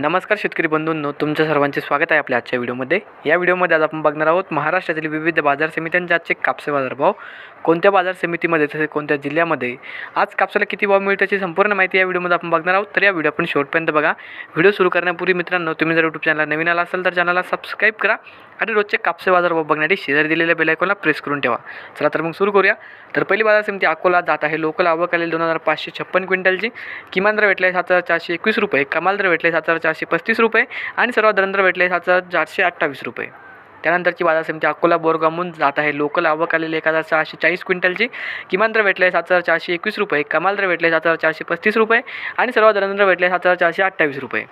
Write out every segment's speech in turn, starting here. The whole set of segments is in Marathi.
नमस्कार शेतकरी बंधूंनो तुमच्या सर्वांचे स्वागत आहे आपल्या आजच्या व्हिडिओमध्ये. या व्हिडिओमध्ये आज आपण बघणार आहोत महाराष्ट्रातील विविध बाजार समित्यांचे आजचे कापसे बाजारभाव. कोणत्या बाजार समितीमध्ये तसेच कोणत्या जिल्ह्यामध्ये? आज कापसाला किती भाव मिळतो याची संपूर्ण माहिती या व्हिडिओमध्ये आपण बघणार आहोत. तर या व्हिडिओ आपण शेवटपर्यंत बघा. व्हिडिओ सुरू करण्यापूर्वी मित्रांनो तुम्ही जर यूट्यूब चॅनल नवीन आला असेल तर चॅनलला सबस्क्राईब करा आणि रोजचे कापसे बाजारभाव बघण्यासाठी शेजारी दिलेल्या बेलायकॉनला प्रेस करून ठेवा. चला तर मग सुरू करूया. तर पहिली बाजार समिती अकोला जात आहे. लोकल आवक आलेली दोन हजार पाचशे छप्पन क्विंटलची. किमान दर भेटले सात हजार चारशे एकवीस रुपये. कमाल दर भेटले सात हजार चारशे पस्तीस रुपये आणि सर्वात दर भेटले सात हजार चारशे अठ्ठावीस रुपये. त्यानंतरची बाजार समिती अकोला बोरगामून जात आहे. लोकल आवक आलेली एक हजार सहाशे चाळीस क्विंटलची किमान दर भेटले सात हजार चारशे एकवीस रुपये. कमाल दर भेटले सात हजार चारशे पस्तीस रुपये आणि सर्वात दर भेटले सात हजार चारशे अठ्ठावीस रुपये.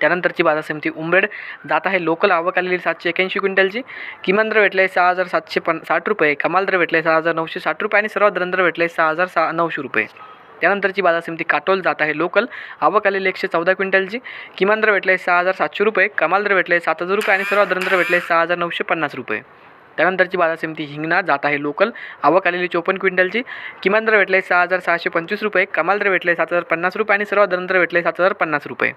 त्यानंतरची बाजार समिती उमरेड जात आहे. लोकल आवक आलेली सातशे एक्याऐंशी क्विंटलची किमान दर भेटले सहा हजार सातशे पन साठ रुपये. कमाल दर भेटले सहा हजार नऊशे साठ रुपये आणि सर्वात दर भेटले सहा हजार सहा नऊशे रुपये. त्यानंतरची बाजार समिती काटोल जात आहे. लोकल आवक आलेली एकशे चौदा क्विंटलची. किमान दर भेटले सहा हजार सातशे रुपये. कमाल दर भेटले सात हजार रुपये आणि सर्वात दर भेटले सहा हजार नऊशे पन्नास रुपये. त्यानंतरची बाजार समिती हिंगणा जात आहे. लोकल आवक आलेली चोपन्न क्विंटलची. किमान दर भेटले सहा हजार सहाशे पंचवीस रुपये. कमाल दर भेटले सात हजार पन्नास रुपये आणि सर्वात दर भेटले सात हजार पन्नास रुपये.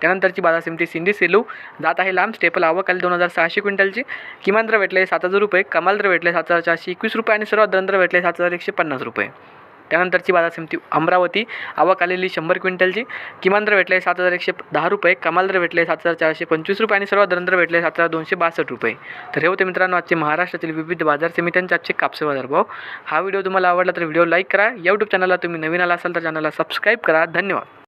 त्यानंतरची बाजार समिती सिंधी सेलू जात आहे. लांब स्टेपल आवक आली दोन हजार सहाशे क्विंटलची. किमान दर भेटले सात हजार रुपये. कमाल दर भेटले सात हजार चारशे एकवीस रुपये आणि सर्वात दर भेटले सात हजार एकशे पन्नास रुपये. त्यानंतरची बाजार समिती अमरावती. आवक आलेली शंभर क्विंटलची. किमान दर भेटले सात हजार एकशे दहा रुपये. कमाल दर भेटले सात हजार चारशे पंचवीस रुपये आणि सर्वात दर भेटले सात हजार दोनशे बासष्ट रुपये. तर हे होते मित्रांनो आजचे महाराष्ट्रातील विविध बाजार समित्यांचे आजचे कापसे बाजार भाव. हा व्हिडिओ तुम्हाला आवडला तर व्हिडिओ लाईक करा. यूट्यूब चॅनलला तुम्ही नवीन आला असाल तर चॅनलला सबस्क्राईब करा. धन्यवाद.